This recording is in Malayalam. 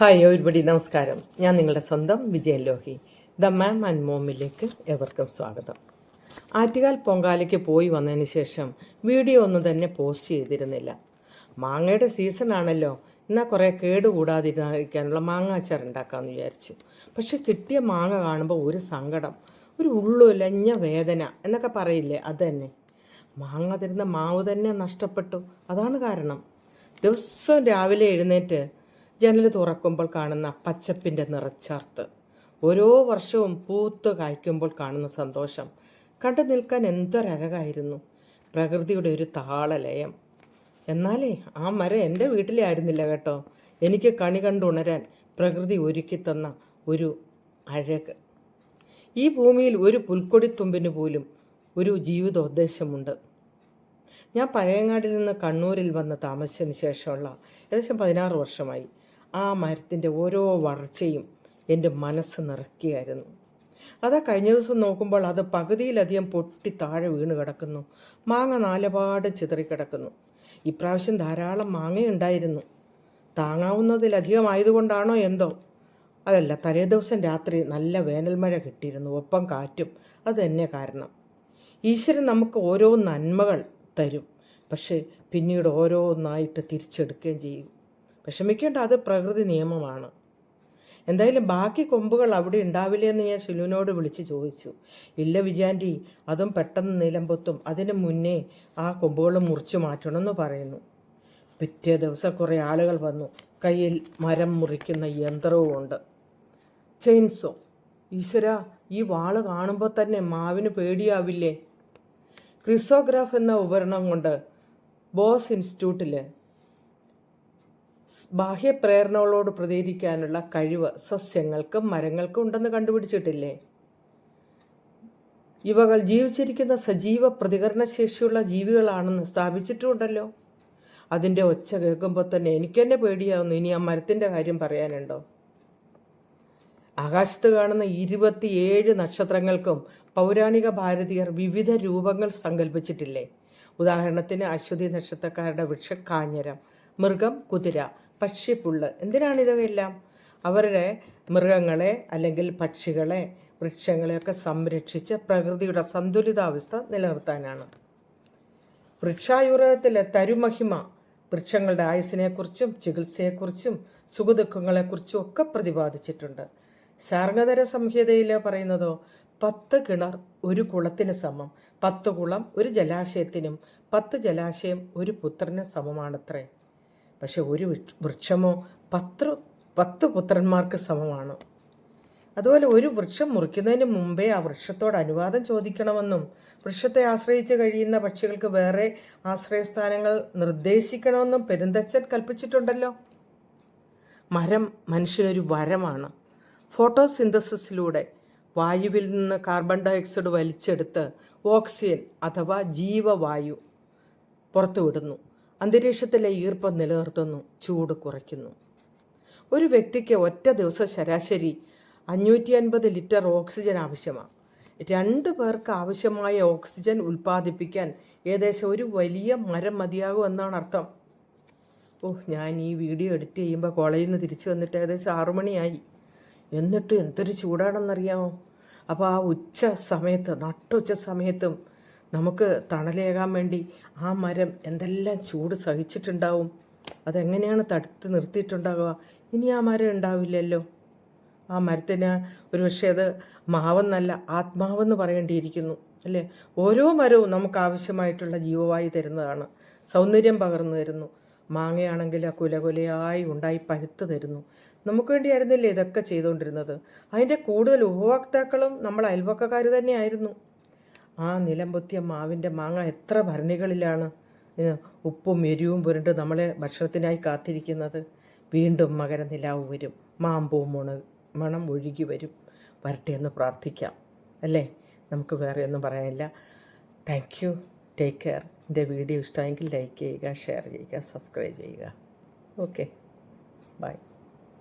ഹായ് ഒരുപടി നമസ്കാരം. ഞാൻ നിങ്ങളുടെ സ്വന്തം Vijayan Lohi. The mom and മോമിലേക്ക് എവർക്കും സ്വാഗതം. ആറ്റുകാൽ പൊങ്കാലയ്ക്ക് പോയി വന്നതിന് ശേഷം വീഡിയോ ഒന്നും തന്നെ പോസ്റ്റ് ചെയ്തിരുന്നില്ല. മാങ്ങയുടെ സീസൺ ആണല്ലോ. എന്നാൽ കുറേ കേട് കൂടാതിരിക്കാനുള്ള മാങ്ങ അച്ചാർ ഉണ്ടാക്കാമെന്ന് വിചാരിച്ചു. പക്ഷെ കിട്ടിയ മാങ്ങ കാണുമ്പോൾ ഒരു സങ്കടം ഒരു ഉള്ളുലഞ്ഞ വേദന എന്നൊക്കെ പറയില്ലേ? അത് തന്നെ മാങ്ങ തരുന്ന മാവ് തന്നെ നഷ്ടപ്പെട്ടു. അതാണ് കാരണം. ദിവസവും രാവിലെ എഴുന്നേറ്റ് ജനൽ തുറക്കുമ്പോൾ കാണുന്ന പച്ചപ്പിന്റെ നിറച്ചാർത്ത്. ഓരോ വർഷവും പൂത്ത് കായ്ക്കുമ്പോൾ കാണുന്ന സന്തോഷം. കണ്ടു നിൽക്കാൻ എന്തൊരഴകായിരുന്നു. പ്രകൃതിയുടെ ഒരു താളലയം. എന്നാലേ ആ മരം എന്റെ വീട്ടിലെ ആയിരുന്നില്ല കേട്ടോ. എനിക്ക് കണി കണ്ടുണരാൻ പ്രകൃതി ഒരുക്കി തന്ന ഒരു അഴക്. ഈ ഭൂമിയിൽ ഒരു പുൽക്കൊടിത്തുമ്പിന് പോലും ഒരു ജീവിതോദ്ദേശമുണ്ട്. ഞാൻ പഴയങ്ങാടിൽ നിന്ന് കണ്ണൂരിൽ വന്ന് താമസിച്ചതിന് ശേഷമുള്ള ഏകദേശം പതിനാറ് വർഷമായി. ആ മരത്തിന്റെ ഓരോ വളർച്ചയും എന്റെ മനസ്സ് നിറയ്ക്കുകയായിരുന്നു. അതാ കഴിഞ്ഞ ദിവസം നോക്കുമ്പോൾ അത് പകുതിയിലധികം പൊട്ടി താഴെ വീണ് കിടക്കുന്നു. മാങ്ങ നാലപാട് ചിതറിക്കിടക്കുന്നു ഇപ്രാവശ്യം ധാരാളം മാങ്ങയുണ്ടായിരുന്നു. താങ്ങാവുന്നതിലധികം ആയതുകൊണ്ടാണോ എന്തോ? അതല്ല തലേ ദിവസം രാത്രി നല്ല വേനൽമഴ കിട്ടിയിരുന്നു. ഒപ്പം കാറ്റും. അത് തന്നെ കാരണം. ഈശ്വരൻ നമുക്ക് ഓരോ നന്മകൾ തരും. പക്ഷേ പിന്നീട് ഓരോന്നായിട്ട് തിരിച്ചെടുക്കുകയും ചെയ്യും. വിഷമിക്കേണ്ട അത് പ്രകൃതി നിയമമാണ്. എന്തായാലും ബാക്കി കൊമ്പുകൾ അവിടെ ഉണ്ടാവില്ലേ എന്ന് ഞാൻ ശിലുവിനോട് വിളിച്ച് ചോദിച്ചു. ഇല്ല വിജയാന്റി അതും പെട്ടെന്ന് നിലമ്പൊത്തും അതിന് മുന്നേ ആ കൊമ്പുകൾ മുറിച്ചു മാറ്റണമെന്ന് പറയുന്നു. പിറ്റേ ദിവസം കുറേ ആളുകൾ വന്നു. കയ്യിൽ മരം മുറിക്കുന്ന യന്ത്രവും ഉണ്ട്. ചെയിൻസോ ഈശ്വര ഈ വാൾ കാണുമ്പോൾ തന്നെ മാവിന് പേടിയാവില്ലേ? ക്രിസോഗ്രാഫ് എന്ന ഉപകരണം കൊണ്ട് ബോസ് ഇൻസ്റ്റിറ്റ്യൂട്ടിൽ ബാഹ്യപ്രേരണകളോട് പ്രതികരിക്കാനുള്ള കഴിവ് സസ്യങ്ങൾക്കും മരങ്ങൾക്കും ഉണ്ടെന്ന് കണ്ടുപിടിച്ചിട്ടില്ലേ? ഇവകൾ ജീവിച്ചിരിക്കുന്ന സജീവ പ്രതികരണശേഷിയുള്ള ജീവികളാണെന്ന് സ്ഥാപിച്ചിട്ടുണ്ടല്ലോ. അതിന്റെ ഒച്ച കേൾക്കുമ്പോൾ തന്നെ എനിക്ക് തന്നെ പേടിയാവുന്നു. ഇനി ആ മരത്തിന്റെ കാര്യം പറയാനുണ്ടോ? ആകാശത്ത് കാണുന്ന ഇരുപത്തിയേഴ് നക്ഷത്രങ്ങൾക്കും പൗരാണിക ഭാരതീയർ വിവിധ രൂപങ്ങൾ സങ്കല്പിച്ചിട്ടില്ലേ ഉദാഹരണത്തിന് അശ്വതി നക്ഷത്രക്കാരുടെ വൃക്ഷം കാഞ്ഞരം മൃഗം കുതിര പക്ഷിപ്പുള്ള് എന്തിനാണ് ഇതൊക്കെല്ലാം അവരുടെ മൃഗങ്ങളെ അല്ലെങ്കിൽ പക്ഷികളെ വൃക്ഷങ്ങളെയൊക്കെ സംരക്ഷിച്ച് പ്രകൃതിയുടെ സന്തുലിതാവസ്ഥ നിലനിർത്താനാണ്. വൃക്ഷായുർവേദത്തിലെ തരുമഹിമ വൃക്ഷങ്ങളുടെ ആയുസിനെക്കുറിച്ചും ചികിത്സയെക്കുറിച്ചും സുഖദുഃഖങ്ങളെക്കുറിച്ചും ഒക്കെ പ്രതിപാദിച്ചിട്ടുണ്ട്. ശാർഗതര സംഹിതയിൽ പറയുന്നതോ പത്ത് കിണർ ഒരു കുളത്തിന് സമം പത്ത് കുളം ഒരു ജലാശയത്തിനും പത്ത് ജലാശയം ഒരു പുത്രന് സമമാണത്രേ. പക്ഷെ ഒരു വൃക്ഷമോ പത്ത് പത്ത് പുത്രന്മാർക്ക് സമമാണ്. അതുപോലെ ഒരു വൃക്ഷം മുറിക്കുന്നതിന് മുമ്പേ ആ വൃക്ഷത്തോട് അനുവാദം ചോദിക്കണമെന്നും വൃക്ഷത്തെ ആശ്രയിച്ച് കഴിയുന്ന പക്ഷികൾക്ക് വേറെ ആശ്രയസ്ഥാനങ്ങൾ നിർദ്ദേശിക്കണമെന്നും പെരുന്തച്ചൻ കൽപ്പിച്ചിട്ടുണ്ടല്ലോ. മരം മനുഷ്യനൊരു വരമാണ്. ഫോട്ടോസിന്തസിസിലൂടെ വായുവിൽ നിന്ന് കാർബൺ ഡയോക്സൈഡ് വലിച്ചെടുത്ത് ഓക്സിജൻ അഥവാ ജീവവായു പുറത്തുവിടുന്നു. അന്തരീക്ഷത്തിലെ ഈർപ്പം നിലനിർത്തുന്നു ചൂട് കുറയ്ക്കുന്നു. ഒരു വ്യക്തിക്ക് ഒറ്റ ദിവസം ശരാശരി അഞ്ഞൂറ്റി അൻപത് ലിറ്റർ ഓക്സിജൻ ആവശ്യമാണ്. രണ്ട് പേർക്ക് ആവശ്യമായ ഓക്സിജൻ ഉൽപ്പാദിപ്പിക്കാൻ ഏകദേശം ഒരു വലിയ മരം മതിയാകും എന്നാണ് അർത്ഥം. ഓഹ് ഞാൻ ഈ വീഡിയോ എഡിറ്റ് ചെയ്യുമ്പോൾ കോളേജിൽ നിന്ന് തിരിച്ചു വന്നിട്ട് ഏകദേശം ആറുമണിയായി എന്നിട്ട് എന്തൊരു ചൂടാണെന്നറിയാമോ? അപ്പോൾ ആ ഉച്ച സമയത്ത് നട്ടുച്ച സമയത്തും നമുക്ക് തണലേകാൻ വേണ്ടി ആ മരം എന്തെല്ലാം ചൂട് സഹിച്ചിട്ടുണ്ടാവും? അതെങ്ങനെയാണ് തടുത്ത് നിർത്തിയിട്ടുണ്ടാവുക? ഇനി ആ മരം ഉണ്ടാവില്ലല്ലോ. ആ മരത്തിന് ഒരു പക്ഷേ അത് മാവെന്നല്ല ആത്മാവെന്ന് പറയേണ്ടിയിരിക്കുന്നു അല്ലേ? ഓരോ മരവും നമുക്ക് ആവശ്യമായിട്ടുള്ള ജീവവായു തരുന്നതാണ്. സൗന്ദര്യം പകർന്നു തരുന്നു. മാങ്ങയാണെങ്കിൽ ആ കുലകുലയായി ഉണ്ടായി പഴുത്ത് തരുന്നു. നമുക്ക് വേണ്ടിയായിരുന്നില്ലേ ഇതൊക്കെ ചെയ്തുകൊണ്ടിരുന്നത്? അതിന്റെ കൂടുതൽ ഉപഭോക്താക്കളും നമ്മൾ അയൽവക്കക്കാർ തന്നെയായിരുന്നു. ആ നിലംപൊത്തിയ മാവിന്റെ മാങ്ങ എത്ര ഭരണികളിലാണ്. ഉപ്പും എരിവും പുരണ്ട് നമ്മളെ ഭക്ഷണത്തിനായി കാത്തിരിക്കുന്നത്. വീണ്ടും മകരനിലാവ് വരും. മാമ്പൂ മുണ മണം ഒഴുകി വരും. വരട്ടെ എന്ന് പ്രാർത്ഥിക്കാം. അല്ലേ? നമുക്ക് വേറെ ഒന്നും പറയാനില്ല. താങ്ക് യു ടേക്ക് കെയർ എന്റെ വീഡിയോ ഇഷ്ടമെങ്കിൽ ലൈക്ക് ചെയ്യുക ഷെയർ ചെയ്യുക സബ്സ്ക്രൈബ് ചെയ്യുക. Okay bye